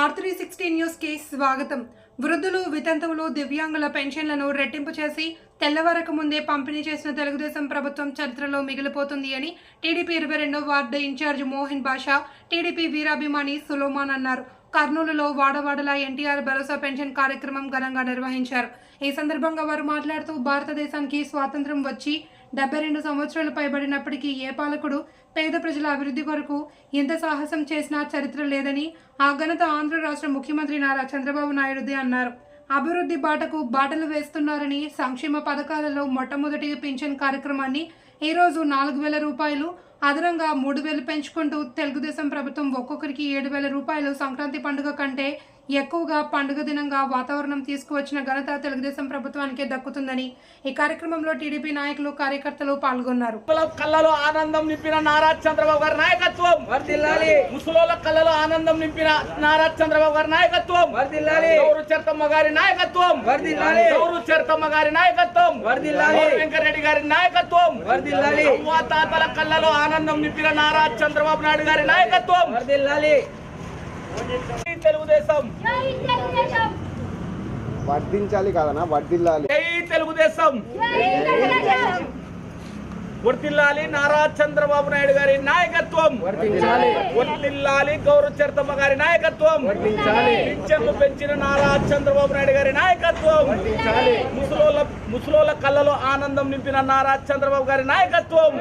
Are three sixty న్యూస్కి స్వాగతం. వృద్ధులు వితంతువులు దివ్యాంగుల పెన్షన్లను రెట్టింపు చేసి తెల్లవారకు ముందే పంపిణీ చేసిన తెలుగుదేశం ప్రభుత్వం చరిత్రలో మిగిలిపోతుంది అని టీడీపీ ఇరవై రెండో ward incharge Mohan Basha TDP వీరాభిమాని Solomon అన్నారు. కర్నూలులో వాడవాడల ఎన్టీఆర్ భరోసా పెన్షన్ కార్యక్రమం ఘనంగా నిర్వహించారు. ఈ సందర్భంగా వారు మాట్లాడుతూ భారతదేశానికి స్వాతంత్రం వచ్చి డెబ్బై రెండు సంవత్సరాలు పైబడినప్పటికీ ఏ పాలకుడు పేద ప్రజల అభివృద్ధి కొరకు ఎంత సాహసం చేసినా చరిత్ర లేదని ఆ ఘనత ఆంధ్ర రాష్ట్ర ముఖ్యమంత్రి నారా చంద్రబాబు నాయుడుది అన్నారు. అభివృద్ధి బాటకు బాటలు వేస్తున్నారని సంక్షేమ పథకాలలో మొట్టమొదటి పింఛన్ కార్యక్రమాన్ని ఈరోజు నాలుగు వేల రూపాయలు అదనంగా మూడు వేలు పెంచుకుంటూ తెలుగుదేశం ప్రభుత్వం ఒక్కొక్కరికి ఏడు వేల రూపాయలు సంక్రాంతి పండుగ కంటే ఎక్కువగా పండుగ దినంగా వాతావరణం తీసుకువచ్చిన ఘనత తెలుగుదేశం ప్రభుత్వానికే దక్కుతుందని ఈ కార్యక్రమంలో టీడీపీ నాయకులు కార్యకర్తలు పాల్గొన్నారు. కళ్ళలో ఆనందం నింపిన నారా చంద్రబాబు గారి నాయకత్వం. ముసలోళ్ళ కళ్ళలో ఆనందం నింపిన నారా చంద్రబాబు గారి నాయకత్వం. గౌరు చరితమ్మ గారి నాయకత్వం. గౌరు చరితమ్మ గారి నాయకత్వం. వెంకరెడ్డి గారి నాయకత్వం. తాతల కళ్ళలో ఆనందం నింపిన నారా చంద్రబాబు నాయుడు గారి నాయకత్వం. తెలుగుదేశం. వర్ధించాలి కాదనా వర్ధిల్లాలి జై తెలుగుదేశం. వర్తిల్లాలి నారా చంద్రబాబు నాయుడు గారి నాయకత్వం. వర్తిల్లాలి గౌరవ చరితమ్మ గారి నాయకత్వం. పింఛన్లు పెంచిన నారా చంద్రబాబు నాయుడు గారి నాయకత్వం. ముసలోళ్ళ ముసలోళ్ళ కళ్ళలో ఆనందం నింపిన నారా చంద్రబాబు గారి నాయకత్వం.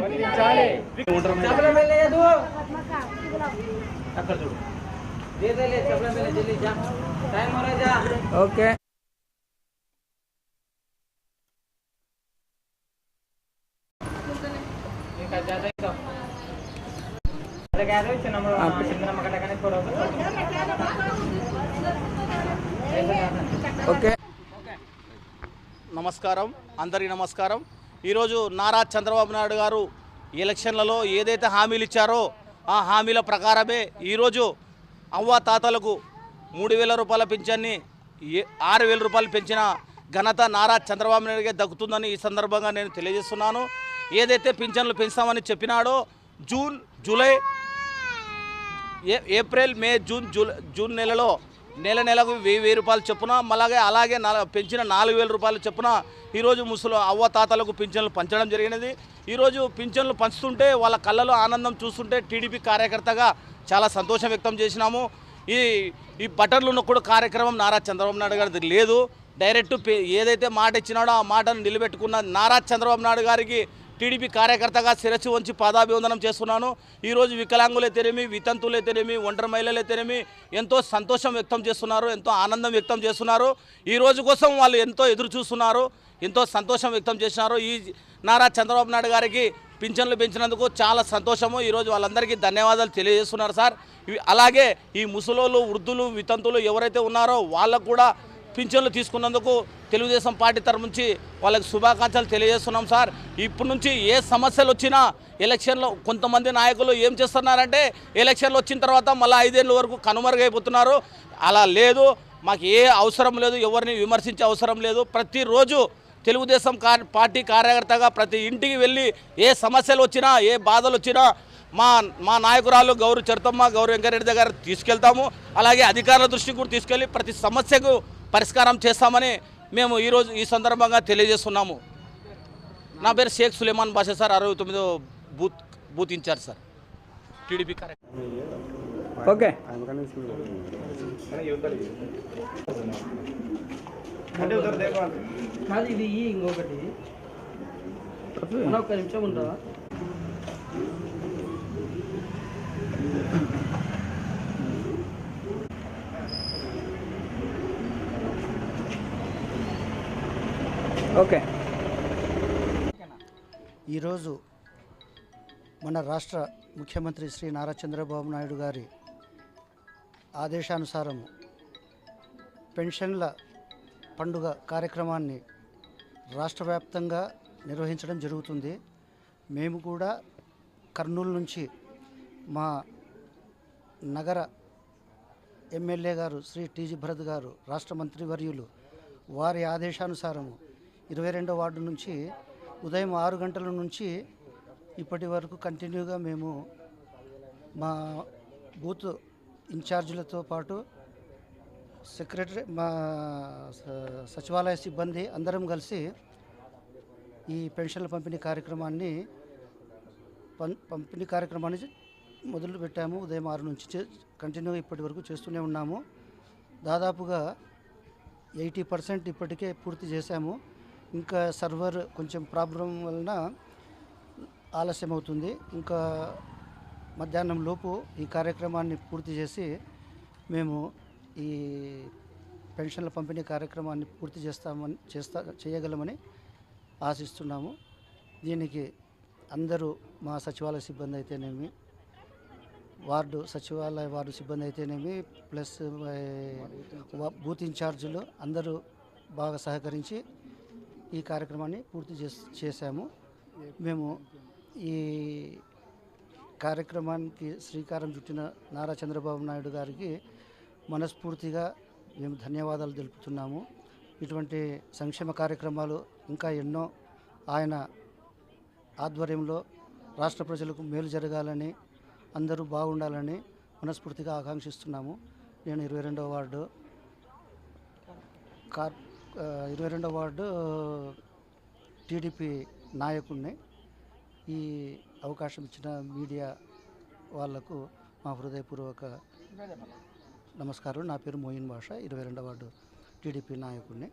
అక్కడ చూడు. ఓకే ఓకే నమస్కారం అందరికీ నమస్కారం. ఈరోజు నారా చంద్రబాబు నాయుడు గారు ఎలక్షన్లలో ఏదైతే హామీలు ఇచ్చారో ఆ హామీల ప్రకారమే ఈరోజు అవ్వ తాతలకు మూడు వేల రూపాయల పింఛన్ని ఏ- ఆరు వేల రూపాయలు పెంచిన ఘనత నారా చంద్రబాబు నాయుడుగా దక్కుతుందని ఈ సందర్భంగా నేను తెలియజేస్తున్నాను. ఏదైతే పింఛన్లు పెంచుతామని చెప్పినాడో జూన్ జూలై ఏ ఏప్రిల్ మే జూన్ జూన్ నెలలో నెల నెలకు వెయ్యి వెయ్యి రూపాయలు చొప్పున అలాగే అలాగే పెంచిన నాలుగు వేల రూపాయలు చొప్పున ఈరోజు ముసలు అవ్వ తాతలకు పింఛన్లు పంచడం జరిగినది. ఈరోజు పింఛన్లు పంచుతుంటే వాళ్ళ కళ్ళలో ఆనందం చూస్తుంటే టీడీపీ కార్యకర్తగా చాలా సంతోషం వ్యక్తం చేసినాము. ఈ ఈ బటన్లు కూడా కార్యక్రమం నారా చంద్రబాబు నాయుడు గారిది లేదు. డైరెక్ట్ పే- ఏదైతే మాట ఇచ్చినాడో ఆ మాటను నిలబెట్టుకున్న నారా చంద్రబాబు నాయుడు గారికి టీడీపీ కార్యకర్తగా శిరస్సు వంచి పాదాభివందనం చేస్తున్నాను. ఈరోజు వికలాంగులైతేనేమి వితంతులైతేనేమి ఒంటరి మహిళలైతేనేమి ఎంతో సంతోషం వ్యక్తం చేస్తున్నారు ఎంతో ఆనందం వ్యక్తం చేస్తున్నారు. ఈ రోజు కోసం వాళ్ళు ఎంతో ఎదురు చూస్తున్నారు ఎంతో సంతోషం వ్యక్తం చేసినారు ఈ నారా చంద్రబాబు నాయుడు గారికి పింఛన్లు పెంచినందుకు చాలా సంతోషము. ఈరోజు వాళ్ళందరికీ ధన్యవాదాలు తెలియజేస్తున్నారు సార్. ఇవి- అలాగే ఈ ముసలోళ్ళు వృద్ధులు వితంతులు ఎవరైతే ఉన్నారో వాళ్ళకు కూడా పింఛన్లు తీసుకున్నందుకు తెలుగుదేశం పార్టీ తరఫు నుంచి వాళ్ళకి శుభాకాంక్షలు తెలియజేస్తున్నాం సార్. ఇప్పటి నుంచి ఏ సమస్యలు వచ్చినా ఎలక్షన్లో కొంతమంది నాయకులు ఏం చేస్తున్నారంటే ఎలక్షన్లు వచ్చిన తర్వాత మళ్ళీ ఐదేళ్ళ వరకు కనుమరుగైపోతున్నారు. అలా లేదు. మాకు ఏ అవసరం లేదు. ఎవరిని విమర్శించే అవసరం లేదు. ప్రతిరోజు తెలుగుదేశం కా- పార్టీ కార్యకర్తగా ప్రతి ఇంటికి వెళ్ళి ఏ సమస్యలు వచ్చినా ఏ బాధలు వచ్చినా మా మా నాయకురాలు గౌరవ చరితమ్మ గౌరవ వెంకరెడ్డి దగ్గర తీసుకెళ్తాము. అలాగే అధికారుల దృష్టికి కూడా తీసుకెళ్ళి ప్రతి సమస్యకు పరిష్కారం చేస్తామని మేము ఈరోజు ఈ సందర్భంగా తెలియజేస్తున్నాము. నా పేరు షేక్ సులేమాన్ బాషా సార్ అరవై తొమ్మిదో booth booth incharge sir. TDP కార్యక్రమం ఓకే. ఇది ఇంకొకటి. నిమిషం ఉంటావా? ఓకే. ఈరోజు మన రాష్ట్ర ముఖ్యమంత్రి శ్రీ నారా చంద్రబాబు నాయుడు గారి ఆదేశానుసారము పెన్షన్ల పండుగ కార్యక్రమాన్ని రాష్ట్ర వ్యాప్తంగా నిర్వహించడం జరుగుతుంది. మేము కూడా కర్నూలు నుంచి మా నగర ఎమ్మెల్యే గారు శ్రీ టీజీ భరత్ గారు రాష్ట్ర మంత్రివర్యులు వారి ఆదేశానుసారము ఇరవై రెండో వార్డు నుంచి ఉదయం ఆరు గంటల నుంచి ఇప్పటి వరకు కంటిన్యూగా మేము మా బూత్ ఇన్ఛార్జీలతో పాటు సెక్రటరీ మా స- సచివాలయ సిబ్బంది అందరం కలిసి ఈ పెన్షన్ల పంపిణీ కార్యక్రమాన్ని పం పంపిణీ కార్యక్రమాన్ని మొదలు పెట్టాము. ఉదయం ఆరు నుంచి చే కంటిన్యూ ఇప్పటి వరకు చేస్తూనే ఉన్నాము. దాదాపుగా ఎయిటీ పర్సెంట్ ఇప్పటికే పూర్తి చేశాము. ఇంకా సర్వర్ కొంచెం ప్రాబ్లం వలన ఆలస్యం అవుతుంది ఇంకా మధ్యాహ్నం లోపు ఈ కార్యక్రమాన్ని పూర్తి చేసి మేము ఈ పెన్షన్ల పంపిణీ కార్యక్రమాన్ని పూర్తి చేస్తామని చేస్తా చేయగలమని ఆశిస్తున్నాము. దీనికి అందరూ మా సచివాలయ సిబ్బంది అయితేనేమి వార్డు సచివాలయ వార్డు సిబ్బంది అయితేనేమి ప్లస్ బూత్ ఇన్ఛార్జీలు అందరూ బాగా సహకరించి ఈ కార్యక్రమాన్ని పూర్తి చేస్ చేశాము. మేము ఈ కార్యక్రమానికి శ్రీకారం చుట్టిన నారా చంద్రబాబు నాయుడు గారికి మనస్ఫూర్తిగా మేము ధన్యవాదాలు తెలుపుతున్నాము. ఇటువంటి సంక్షేమ కార్యక్రమాలు ఇంకా ఎన్నో ఆయన ఆధ్వర్యంలో రాష్ట్ర ప్రజలకు మేలు జరగాలని అందరూ బాగుండాలని మనస్ఫూర్తిగా ఆకాంక్షిస్తున్నాము. నేను ఇరవై రెండవ వార్డు కార్ ఇరవై రెండవ వార్డు టీడీపీ నాయకుడిని ఈ అవకాశం ఇచ్చిన మీడియా వాళ్ళకు మా హృదయపూర్వక నమస్కారం. నా పేరు మోయిన్ భాష ఇరవై రెండవ వార్డు టీడీపీ నాయకుడిని